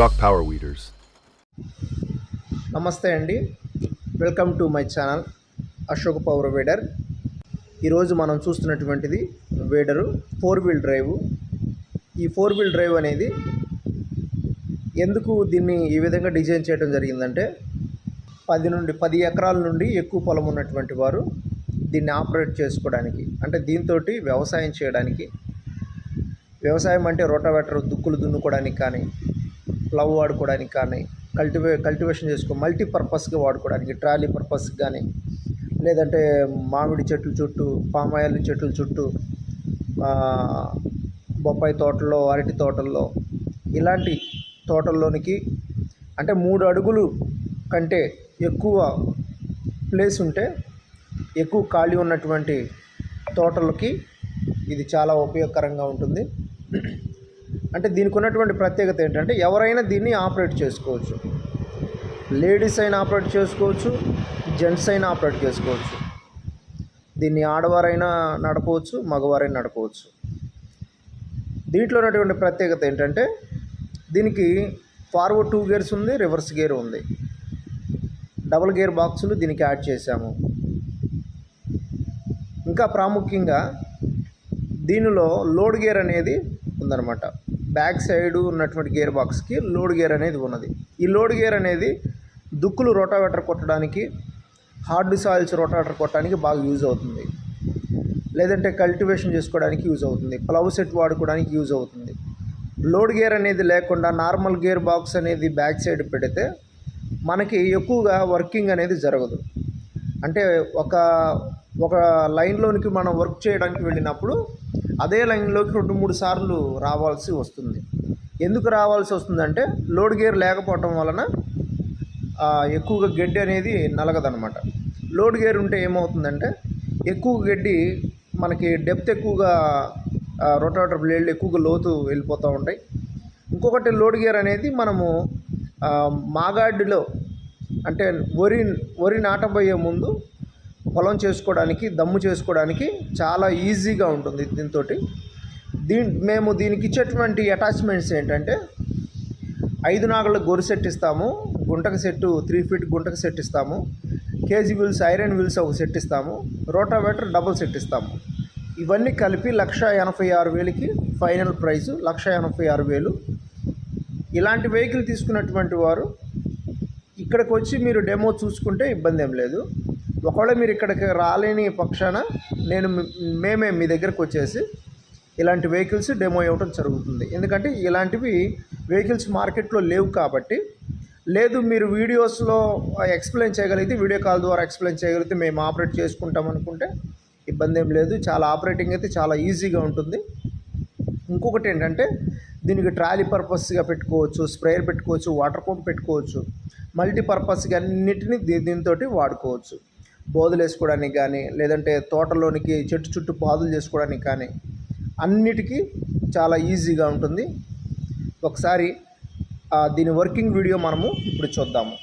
Shock power weeders నమస్తే అండి. Welcome to my channel Ashok power weeder ఈరోజు మనం చూస్తున్నటువంటిది వేడరు ఫోర్ వీల్ డ్రైవ్ ఈ ఫోర్ వీల్ డ్రైవ్ అనేది ఎందుకు దీన్ని ఈ విధంగా డిజైన్ చేయడం జరిగిందంటే పది నుండి పది ఎకరాల నుండి ఎక్కువ పొలం ఉన్నటువంటి వారు దీన్ని ఆపరేట్ చేసుకోవడానికి అంటే దీంతో వ్యవసాయం చేయడానికి వ్యవసాయం అంటే రోటావేటర్ దుక్కులు దున్నుకోవడానికి కానీ ప్లవ్ వాడుకోవడానికి కానీ కల్టివే కల్టివేషన్ చేసుకో మల్టీపర్పస్గా వాడుకోవడానికి ట్రాలీ పర్పస్ కానీ లేదంటే మామిడి చెట్ల చుట్టూ పామాయిల్ చెట్ల చుట్టూ బొప్పాయి తోటల్లో అరటి తోటల్లో ఇలాంటి తోటల్లోనికి అంటే మూడు అడుగులు కంటే ఎక్కువ ప్లేస్ ఉంటే ఎక్కువ ఖాళీ ఉన్నటువంటి తోటలకి ఇది చాలా ఉపయోగకరంగా ఉంటుంది. అంటే దీనికి ఉన్నటువంటి ప్రత్యేకత ఏంటంటే ఎవరైనా దీన్ని ఆపరేట్ చేసుకోవచ్చు. లేడీస్ అయినా ఆపరేట్ చేసుకోవచ్చు జెంట్స్ అయినా ఆపరేట్ చేసుకోవచ్చు. దీన్ని ఆడవారైనా నడపవచ్చు మగవారైనా నడపవచ్చు. దీంట్లో ఉన్నటువంటి ప్రత్యేకత ఏంటంటే దీనికి ఫార్వర్డ్ టూ గేర్స్ ఉంది రివర్స్ గేర్ ఉంది. డబుల్ గేర్ బాక్సులు దీనికి యాడ్ చేశాము. ఇంకా ప్రాముఖ్యంగా దీనిలో లోడ్ గేర్ అనేది ఉందన్నమాట. బ్యాక్ సైడ్ ఉన్నటువంటి గేర్ బాక్స్కి లోడ్ గేర్ అనేది ఉన్నది. ఈ లోడ్ గేర్ అనేది దుక్కులు రోటావేటర్ కొట్టడానికి హార్డ్ సాయిల్స్ రోటావేటర్ కొట్టడానికి బాగా యూజ్ అవుతుంది. లేదంటే కల్టివేషన్ చేసుకోవడానికి యూజ్ అవుతుంది. ప్లవ్ సెట్ వాడుకోవడానికి యూజ్ అవుతుంది. లోడ్ గేర్ అనేది లేకుండా నార్మల్ గేర్ బాక్స్ అనేది బ్యాక్ సైడ్ పెడితే మనకి ఎక్కువగా వర్కింగ్ అనేది జరగదు. అంటే ఒక ఒక లైన్లోనికి మనం వర్క్ చేయడానికి వెళ్ళినప్పుడు అదే లైన్లోకి రెండు మూడు సార్లు రావాల్సి వస్తుంది. ఎందుకు రావాల్సి వస్తుందంటే లోడ్ గేర్ లేకపోవటం వలన ఎక్కువగా గడ్డి అనేది నలగదనమాట లోడ్ గేర్ ఉంటే ఏమవుతుందంటే ఎక్కువ గడ్డి మనకి డెప్త్ ఎక్కువగా రొటాటర్ బ్లేడ్లు ఎక్కువగా లోతు వెళ్ళిపోతూ ఉంటాయి. ఇంకొకటి లోడ్ గేర్ అనేది మనము మాగాడిలో అంటే వరి వరి నాటబోయే ముందు పొలం చేసుకోవడానికి దమ్ము చేసుకోవడానికి చాలా ఈజీగా ఉంటుంది దీంతో దీని మేము దీనికి ఇచ్చేటువంటి అటాచ్మెంట్స్ ఏంటంటే ఐదు నాగళ్ళ గొర్రె సెట్ ఇస్తాము గుంటకు సెట్టు త్రీ ఫీట్ గుంటకు సెట్ ఇస్తాము కేజీ వీల్స్ ఐరన్ వీల్స్ ఒక సెట్ ఇస్తాము రోటావేటర్ డబుల్ సెట్ ఇస్తాము. ఇవన్నీ కలిపి లక్ష ఎనభై ఆరు వేలకి ఫైనల్ ప్రైస్ లక్ష ఎనభై ఆరు వేలు. ఇలాంటి వెహికల్ తీసుకున్నటువంటి వారు ఇక్కడికి వచ్చి మీరు డెమో చూసుకుంటే ఇబ్బంది ఏం లేదు. ఒకవేళ మీరు ఇక్కడికి రాలేని పక్షాన నేను మేమే మీ దగ్గరకు వచ్చేసి ఇలాంటి వెహికల్స్ డెమో ఇవ్వడం జరుగుతుంది. ఎందుకంటే ఇలాంటివి వెహికల్స్ మార్కెట్లో లేవు కాబట్టి లేదు మీరు వీడియోస్లో ఎక్స్ప్లెయిన్ చేయగలిగితే వీడియో కాల్ ద్వారా ఎక్స్ప్లెయిన్ చేయగలిగితే మేము ఆపరేట్ చేసుకుంటాం అనుకుంటే ఇబ్బంది ఏం లేదు. చాలా ఆపరేటింగ్ అయితే చాలా ఈజీగా ఉంటుంది. ఇంకొకటి ఏంటంటే దీనికి ట్రాలీ పర్పస్గా పెట్టుకోవచ్చు స్ప్రేయర్ పెట్టుకోవచ్చు వాటర్ పంప్ పెట్టుకోవచ్చు మల్టీపర్పస్గా అన్నిటినీ దీ- దీంతో వాడుకోవచ్చు. బోధలు వేసుకోవడానికి కానీ లేదంటే తోటలోనికి చెట్టు చుట్టూ పాదులు చేసుకోవడానికి కానీ అన్నిటికీ చాలా ఈజీగా ఉంటుంది. ఒకసారి దీని వర్కింగ్ వీడియో మనము ఇప్పుడు చూద్దాము.